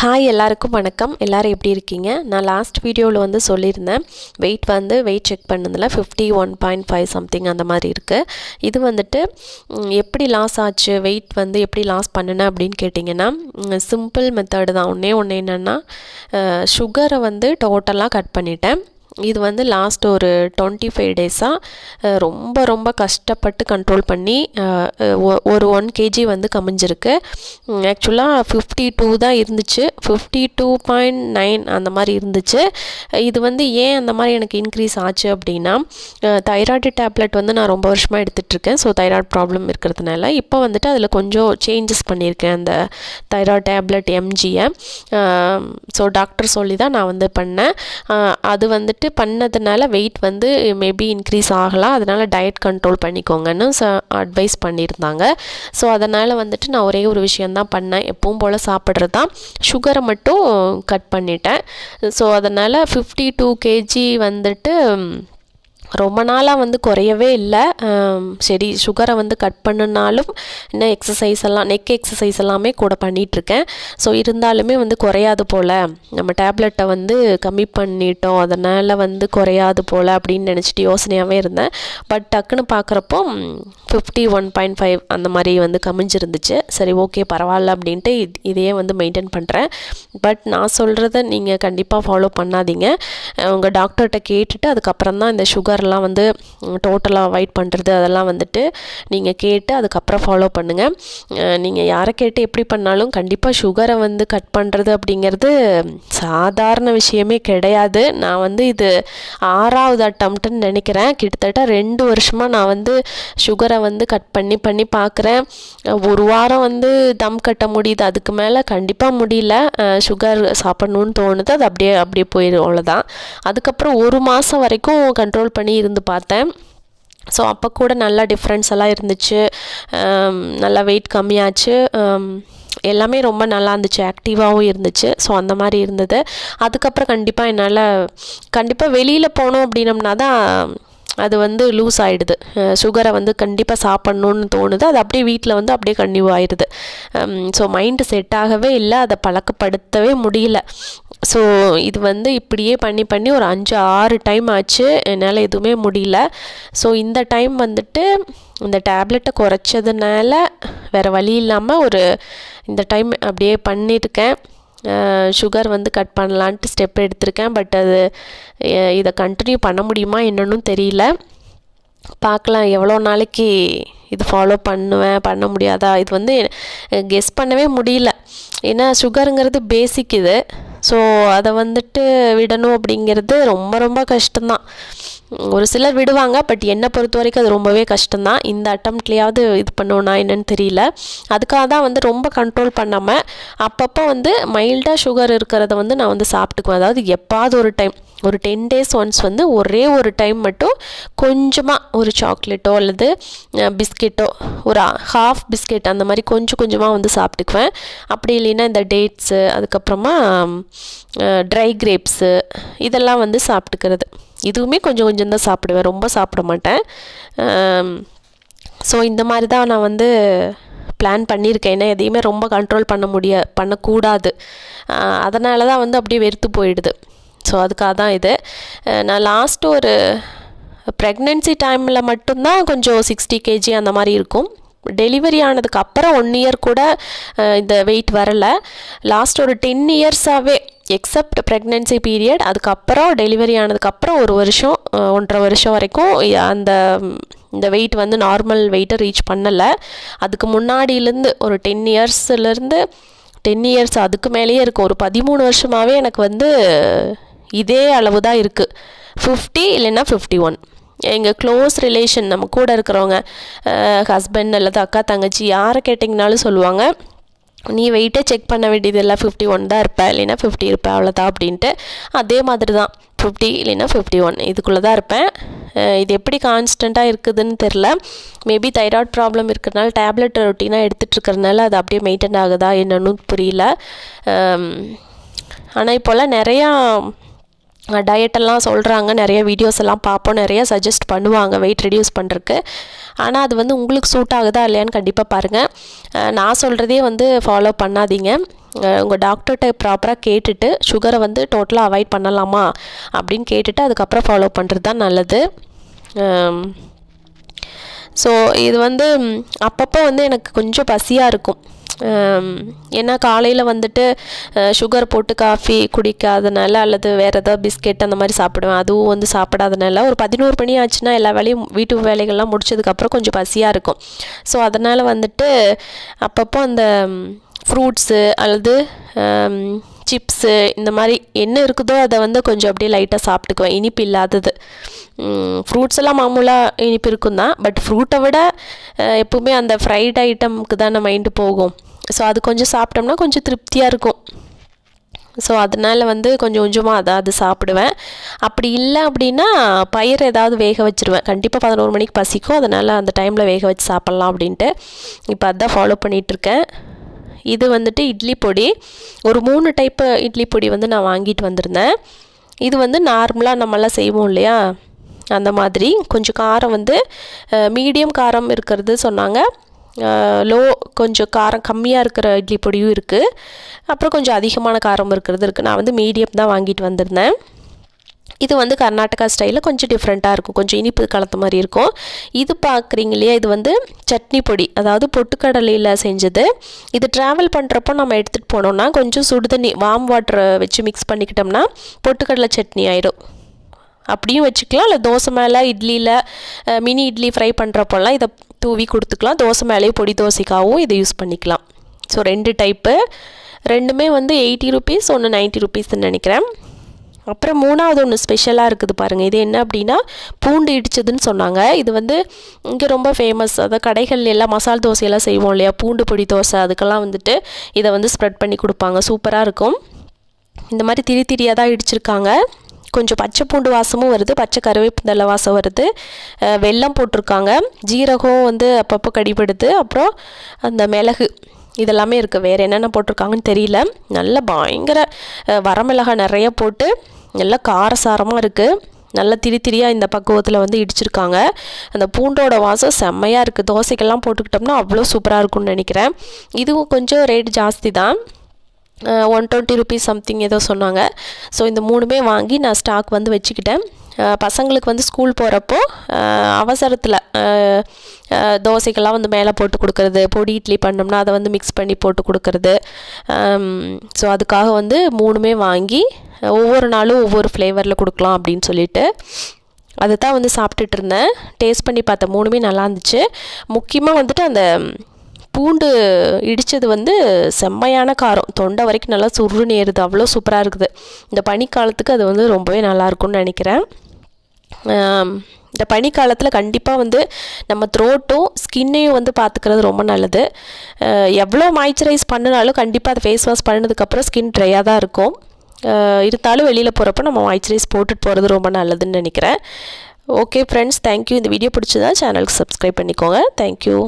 Hi எல்லாருக்கும் வணக்கம். எல்லோரும் எப்படி இருக்கீங்க? நான் லாஸ்ட் வீடியோவில் வந்து சொல்லியிருந்தேன். வெயிட் வந்து வெயிட் செக் பண்ணதில் fifty one point five something அந்த மாதிரி இருக்குது இது வந்துட்டு எப்படி லாஸ் ஆச்சு? வெயிட் வந்து எப்படி லாஸ் பண்ணினேன் அப்படின்னு கேட்டிங்கன்னா சிம்பிள் மெத்தடு தான். ஒன்றே ஒன்று என்னென்னா சுகரை வந்து டோட்டலாக கட் பண்ணிட்டேன். இது வந்து லாஸ்ட் ஒரு டுவெண்ட்டி ஃபைவ் டேஸாக ரொம்ப ரொம்ப கஷ்டப்பட்டு கண்ட்ரோல் பண்ணி ஒ- ஒரு ஒன் கேஜி வந்து கமிஞ்சிருக்கு. ஆக்சுவலாக ஃபிஃப்டி டூ தான் இருந்துச்சு. ஃபிஃப்டி டூ பாயிண்ட் நைன் அந்த மாதிரி இருந்துச்சு. இது வந்து ஏன் அந்த மாதிரி எனக்கு இன்க்ரீஸ் ஆச்சு அப்படின்னா தைராய்டு டேப்லெட் வந்து நான் ரொம்ப வருஷமாக எடுத்துகிட்ருக்கேன் ஸோ தைராய்டு ப்ராப்ளம் இருக்கிறதுனால இப்போ வந்துட்டு அதில் கொஞ்சம் சேஞ்சஸ் பண்ணியிருக்கேன் அந்த தைராய்டு டேப்லெட் எம்ஜியை ஸோ டாக்டர் சொல்லி தான் நான் வந்து பண்ணேன். அது வந்துட்டு பண்ணதுனால வெயிட் வந்து மேபி இன்க்ரீஸ் ஆகலாம். அதனால் டயட் கண்ட்ரோல் பண்ணிக்கோங்கன்னு ச அட்வைஸ் பண்ணியிருந்தாங்க. ஸோ அதனால் வந்துட்டு நான் ஒரே ஒரு விஷயந்தான் பண்ணேன். எப்பவும் போல் சாப்பிட்றது தான் சுகரை மட்டும் கட் பண்ணிட்டேன். ஸோ அதனால் ஃபிஃப்டி டூ கேஜி வந்துட்டு ரொம்ப நாளாக வந்து குறையவே இல்லை. சரி சுகரை வந்து கட் பண்ணுனாலும் இன்னும் எக்ஸசைஸ் எல்லாம் நெக் எக்ஸசைஸ் எல்லாமே கூட பண்ணிகிட்ருக்கேன் ஸோ இருந்தாலுமே வந்து குறையாது போல். நம்ம டேப்லெட்டை வந்து கம்மி பண்ணிட்டோம் அதனால் வந்து குறையாது போல் அப்படின்னு நினச்சிட்டு யோசனையாகவே இருந்தேன். பட் டக்குன்னு பார்க்குறப்போ ஃபிஃப்டி ஒன் பாயிண்ட் ஃபைவ் அந்த மாதிரி வந்து கமிஞ்சிருந்துச்சு. சரி ஓகே பரவாயில்ல அப்படின்ட்டு இது- இதையே வந்து மெயின்டைன் பண்ணுறேன் பட் நான் சொல்கிறத நீங்கள் கண்டிப்பாக ஃபாலோ பண்ணாதீங்க. உங்கள் டாக்டர்கிட்ட கேட்டுட்டு அதுக்கப்புறம் தான் இந்த சுகர் சுகர்லாம் வந்து டோட்டலாக அவாய்ட் பண்ணுறது அதெல்லாம் வந்துட்டு நீங்கள் கேட்டு அதுக்கப்புறம் ஃபாலோ பண்ணுங்கள் நீங்கள் யாரை கேட்டு எப்படி பண்ணாலும் கண்டிப்பாக சுகரை வந்து கட் பண்ணுறது அப்படிங்கிறது சாதாரண விஷயமே கிடையாது. நான் வந்து இது ஆறாவது அட்டம்ப்ட்னு நினைக்கிறேன். கிட்டத்தட்ட ரெண்டு வருஷமாக நான் வந்து சுகரை வந்து கட் பண்ணி பண்ணி பார்க்குறேன் ஒரு வாரம் வந்து தம் கட்ட முடியுது. அதுக்கு மேலே கண்டிப்பாக முடியல. சுகர் சாப்பிட்ணுன்னு தோணுது. அது அப்படியே அப்படியே போயிடும் அவ்வளோதான் அதுக்கப்புறம் ஒரு மாதம் வரைக்கும் கண்ட்ரோல் பண்ணி இருந்து பார்த்தேன். ஸோ அப்போ கூட நல்லா டிஃப்ரென்ஸ் எல்லாம் இருந்துச்சு. நல்லா வெயிட் கம்மியாச்சு. எல்லாமே ரொம்ப நல்லா இருந்துச்சு. ஆக்டிவாகவும் இருந்துச்சு. ஸோ அந்த மாதிரி இருந்தது. அதுக்கப்புறம் கண்டிப்பாக என்னால் கண்டிப்பாக வெளியில் போனோம் அப்படின்னம்னா தான் அது வந்து லூஸ் ஆகிடுது சுகரை வந்து கண்டிப்பாக சாப்பிட்ணுன்னு தோணுது. அது அப்படியே வீட்டில் வந்து அப்படியே கன்னியூ ஆயிடுது ஸோ மைண்டு செட் ஆகவே இல்லை. அதை பழக்கப்படுத்தவே முடியல. ஸோ இது வந்து இப்படியே பண்ணி பண்ணி ஒரு அஞ்சு ஆறு டைம் ஆச்சு. என்னால் எதுவுமே முடியல. ஸோ இந்த டைம் வந்துட்டு இந்த டேப்லெட்டை குறைச்சதுனால வேறு வழி இல்லாமல் ஒரு இந்த டைம் அப்படியே பண்ணியிருக்கேன். சுகர் வந்து கட் பண்ணலான்ட்டு ஸ்டெப் எடுத்திருக்கேன் பட் அது இதை கண்டினியூ பண்ண முடியுமா என்னன்னு தெரியல. பார்க்கலாம் எவ்வளோ நாளைக்கு இது ஃபாலோ பண்ணுவேன் பண்ண முடியாதா? இது வந்து கெஸ் பண்ணவே முடியல. ஏன்னா சுகருங்கிறது பேசிக் இது. ஸோ அதை வந்துட்டு விடணும் அப்படிங்கிறது ரொம்ப ரொம்ப கஷ்டம்தான். ஒரு சிலர் விடுவாங்க பட் என்னை பொறுத்த வரைக்கும் அது ரொம்பவே கஷ்டம்தான். இந்த அட்டம்ப்ட்லேயாவது இது பண்ணுவோனா என்னன்னு தெரியல. அதுக்காக தான் வந்து ரொம்ப கண்ட்ரோல் பண்ணாமல் அப்பப்போ வந்து மைல்டாக சுகர் இருக்கிறத வந்து நான் வந்து சாப்பிட்டுக்குவேன். அதாவது எப்பாவது ஒரு டைம் ஒரு டென் டேஸ் ஒன்ஸ் வந்து ஒரே ஒரு டைம் மட்டும் கொஞ்சமாக ஒரு சாக்லேட்டோ அல்லது பிஸ்கெட்டோ ஒரு ஹாஃப் பிஸ்கெட் அந்த மாதிரி கொஞ்சம் கொஞ்சமாக வந்து சாப்பிட்டுக்குவேன். அப்படி இல்லைன்னா இந்த டேட்ஸு அதுக்கப்புறமா ட்ரை கிரேப்ஸு இதெல்லாம் வந்து சாப்பிட்டுக்கிறது. இதுவுமே கொஞ்சம் கொஞ்சம் தான் சாப்பிடுவேன். ரொம்ப சாப்பிட மாட்டேன். ஸோ இந்த மாதிரி தான் நான் வந்து பிளான் பண்ணியிருக்கேன். ஏன்னா எதையுமே ரொம்ப கண்ட்ரோல் பண்ண முடிய பண்ணக்கூடாது. அதனால தான் வந்து அப்படியே வெறுத்து போயிடுது. ஸோ அதுக்காக தான் இது. நான் லாஸ்ட்டு ஒரு ப்ரெக்னென்சி டைமில் மட்டும்தான் கொஞ்சம் சிக்ஸ்டி கேஜி அந்த மாதிரி இருக்கும். டெலிவரி ஆனதுக்கு அப்புறம் ஒன் இயர் கூட இந்த வெயிட் வரலை. லாஸ்ட் ஒரு டென் இயர்ஸாகவே எக்ஸப்ட் ப்ரெக்னென்சி பீரியட் அதுக்கப்புறம் டெலிவரி ஆனதுக்கப்புறம் ஒரு வருஷம் ஒன்றரை வருஷம் வரைக்கும் அந்த இந்த வெயிட் வந்து நார்மல் வெயிட்டை ரீச் பண்ணலை. அதுக்கு முன்னாடியிலேருந்து ஒரு டென் இயர்ஸ்லேருந்து டென் இயர்ஸ் அதுக்கு மேலேயே இருக்கும் ஒரு பதிமூணு வருஷமாகவே எனக்கு வந்து இதே அளவு தான் இருக்குது ஃபிஃப்டி இல்லைன்னா ஃபிஃப்டி ஒன் எங்கள் க்ளோஸ் ரிலேஷன் நம்ம கூட இருக்கிறவங்க ஹஸ்பண்ட் அல்லது அக்கா தங்கச்சி யாரை கேட்டிங்கனாலும் சொல்லுவாங்க நீ வெயிட்டே செக் பண்ண வேண்டியதில்லை ஃபிஃப்டி ஒன் தான் இருப்பேன் இல்லைன்னா ஃபிஃப்டி இருப்பேன் அவ்வளோதான் அப்படின்ட்டு. அதே மாதிரி தான் ஃபிஃப்டி இல்லைன்னா ஃபிஃப்டி ஒன் இதுக்குள்ளே தான் இருப்பேன். இது எப்படி கான்ஸ்டண்ட்டாக இருக்குதுன்னு தெரில மேபி தைராய்டு ப்ராப்ளம் இருக்கிறனால டேப்லெட் ரொட்டீனாக எடுத்துகிட்ருக்கறனால அது அப்படியே மெயின்டைன் ஆகுதா என்னன்னு புரியல. ஆனால் இப்போல்லாம் நிறையா டயட்டெல்லாம் சொல்கிறாங்க நிறைய வீடியோஸ் எல்லாம் பார்ப்போம். நிறைய சஜஸ்ட் பண்ணுவாங்க. வெயிட் ரெடியூஸ் பண்ணுறக்கு ஆனால் அது வந்து உங்களுக்கு சூட் ஆகுதா இல்லையான்னு கண்டிப்பாக பாருங்கள் நான் சொல்கிறதே வந்து ஃபாலோ பண்ணாதீங்க. உங்கள் டாக்டர்கிட்ட ப்ராப்பராக கேட்டுட்டு சுகரை வந்து டோட்டலாக அவாய்ட் பண்ணலாமா அப்படின்னு கேட்டுட்டு அதுக்கப்புறம் ஃபாலோ பண்ணுறது தான் நல்லது. ஸோ இது வந்து அப்பப்போ வந்து எனக்கு கொஞ்சம் பசியாக இருக்கும். ஏன்னா காலையில் வந்துட்டு சுகர் போட்டு காஃபி குடிக்காதனால அல்லது வேறு ஏதாவது பிஸ்கெட் அந்த மாதிரி சாப்பிடுவேன். அதுவும் வந்து சாப்பிடாதனால ஒரு பதினோரு மணி ஆச்சுன்னா எல்லா வேலையும் வீட்டு வேலைகள்லாம் முடிச்சதுக்கப்புறம் கொஞ்சம் பசியாக இருக்கும். ஸோ அதனால் வந்துட்டு அப்பப்போ அந்த ஃப்ரூட்ஸு அல்லது சிப்ஸு இந்த மாதிரி என்ன இருக்குதோ அதை வந்து கொஞ்சம் அப்படியே லைட்டாக சாப்பிட்டுக்குவேன். இனிப்பு இல்லாதது. ஃப்ரூட்ஸ் எல்லாம் மாமூலாக இனிப்பு இருக்கும் தான். பட் ஃப்ரூட்டை விட எப்பவுமே அந்த ஃப்ரைட் ஐட்டமுக்கு தான் மைண்டு போகும். ஸோ அது கொஞ்சம் சாப்பிட்டோம்னா கொஞ்சம் திருப்தியாக இருக்கும். ஸோ அதனால் வந்து கொஞ்சம் கொஞ்சமாக அதை அது சாப்பிடுவேன். அப்படி இல்லை அப்படின்னா பயிர் ஏதாவது வேக வச்சுருவேன். கண்டிப்பாக பதினோரு மணிக்கு பசிக்கும். அதனால் அந்த டைமில் வேக வச்சு சாப்பிட்லாம் அப்படின்ட்டு. இப்போ அதான் ஃபாலோ பண்ணிகிட்ருக்கேன் இது வந்துட்டு இட்லி பொடி. ஒரு மூணு டைப்பு இட்லி பொடி வந்து நான் வாங்கிட்டு வந்திருந்தேன். இது வந்து நார்மலாக நம்மளாம் செய்வோம் இல்லையா? அந்த மாதிரி. கொஞ்சம் காரம் வந்து மீடியம் காரம் இருக்கிறது சொன்னாங்க. லோ கொஞ்சம் காரம் கம்மியாக இருக்கிற இட்லி பொடியும் இருக்குது அப்புறம் கொஞ்சம் அதிகமான காரம் இருக்கிறது இருக்குது நான் வந்து மீடியம் தான் வாங்கிட்டு வந்திருந்தேன். இது வந்து கர்நாடகா ஸ்டைலில் கொஞ்சம் டிஃப்ரெண்ட்டாக இருக்கும். கொஞ்சம் இனிப்பு கலந்த மாதிரி இருக்கும். இது பார்க்குறீங்க இல்லையா? இது வந்து சட்னி பொடி அதாவது பொட்டுக்கடலையில் செஞ்சது. இது ட்ராவல் பண்ணுறப்போ நம்ம எடுத்துகிட்டு போனோம்னா கொஞ்சம் சுடுதண்ணி வார்ம் வாட்டரை வச்சு மிக்ஸ் பண்ணிக்கிட்டோம்னா பொட்டுக்கடலை சட்னி ஆகிடும் அப்படியும் வச்சுக்கலாம். இல்லை தோசை மேலே இட்லியில் மினி இட்லி ஃப்ரை பண்ணுறப்போல்லாம் இதை தூவி கொடுத்துக்கலாம். தோசை மேலேயே பொடி தோசைக்காகவும் இதை யூஸ் பண்ணிக்கலாம். ஸோ ரெண்டு டைப்பு ரெண்டுமே வந்து எயிட்டி ருபீஸ் ஒன்று நைன்ட்டி ருபீஸ்ன்னு நினைக்கிறேன். அப்புறம் மூணாவது ஒன்று ஸ்பெஷலாக இருக்குது பாருங்கள் இது என்ன அப்படின்னா பூண்டு இடிச்சதுன்னு சொன்னாங்க. இது வந்து இங்கே ரொம்ப ஃபேமஸ் அதாவது கடைகள் எல்லாம் மசால் தோசையெல்லாம் செய்வோம் இல்லையா? பூண்டு பொடி தோசை அதுக்கெல்லாம் வந்துட்டு இதை வந்து ஸ்ப்ரெட் பண்ணி கொடுப்பாங்க. சூப்பராக இருக்கும். இந்த மாதிரி திரி திரியாக தான் இடிச்சிருக்காங்க. கொஞ்சம் பச்சை பூண்டு வாசமும் வருது. பச்சை கருவேப்பிந்தலை வாசம் வருது. வெல்லம் போட்டிருக்காங்க. ஜீரகம் வந்து அப்பப்போ கடிபடுது. அப்புறம் அந்த மிளகு இதெல்லாமே இருக்குது வேறு என்னென்ன போட்டிருக்காங்கன்னு தெரியல. நல்ல பயங்கர வரமிளகாய் நிறைய போட்டு நல்லா காரசாரமாக இருக்குது நல்லா திரி திரியாக இந்த பக்குவத்தில் வந்து இடிச்சிருக்காங்க. அந்த பூண்டோட வாசம் செம்மையாக இருக்குது தோசைக்கெல்லாம் போட்டுக்கிட்டோம்னா அவ்வளோ சூப்பராக இருக்கும்னு நினைக்கிறேன். இதுவும் கொஞ்சம் ரேட் ஜாஸ்தி தான். ஒன் டுவெண்ட்டி ருபீஸ் சம்திங் ஏதோ சொன்னாங்க. ஸோ இந்த மூணுமே வாங்கி நான் ஸ்டாக் வந்து வச்சுக்கிட்டேன். பசங்களுக்கு வந்து ஸ்கூல் போகிறப்போ அவசரத்தில் தோசைக்கெல்லாம் வந்து மேலே போட்டு கொடுக்குறது பொடி இட்லி பண்ணோம்னா அதை வந்து மிக்ஸ் பண்ணி போட்டு கொடுக்குறது. ஸோ அதுக்காக வந்து மூணுமே வாங்கி ஒவ்வொரு நாளும் ஒவ்வொரு ஃப்ளேவரில் கொடுக்கலாம் அப்படின்னு சொல்லிட்டு அதை தான் வந்து சாப்பிட்டுட்டு இருந்தேன். டேஸ்ட் பண்ணி பார்த்த மூணுமே நல்லா இருந்துச்சு. முக்கியமாக வந்துட்டு அந்த பூண்டு இடித்தது வந்து செம்மையான காரம். தொண்டை வரைக்கும் நல்லா சுருன்னு ஏறுது. அவ்வளோ சூப்பராக இருக்குது. இந்த பனிக்காலத்துக்கு அது வந்து ரொம்பவே நல்லாயிருக்கும்னு நினைக்கிறேன். இந்த பனிக்காலத்தில் கண்டிப்பாக வந்து நம்ம த்ரோட்டும் ஸ்கின்னையும் வந்து பார்த்துக்கிறது ரொம்ப நல்லது. எவ்வளோ மாய்ச்சரைஸ் பண்ணினாலும் கண்டிப்பாக அதை ஃபேஸ் வாஷ் பண்ணதுக்கப்புறம் ஸ்கின் ட்ரையாக தான் இருக்கும். இருந்தாலும் வெளியில் போகிறப்ப நம்ம மாய்ச்சரைஸ் போட்டுட்டு போகிறது ரொம்ப நல்லதுன்னு நினைக்கிறேன். ஓகே ஃப்ரெண்ட்ஸ் தேங்க்யூ இந்த வீடியோ பிடிச்சதா சேனலுக்கு சப்ஸ்கிரைப் பண்ணிக்கோங்க. தேங்க்யூ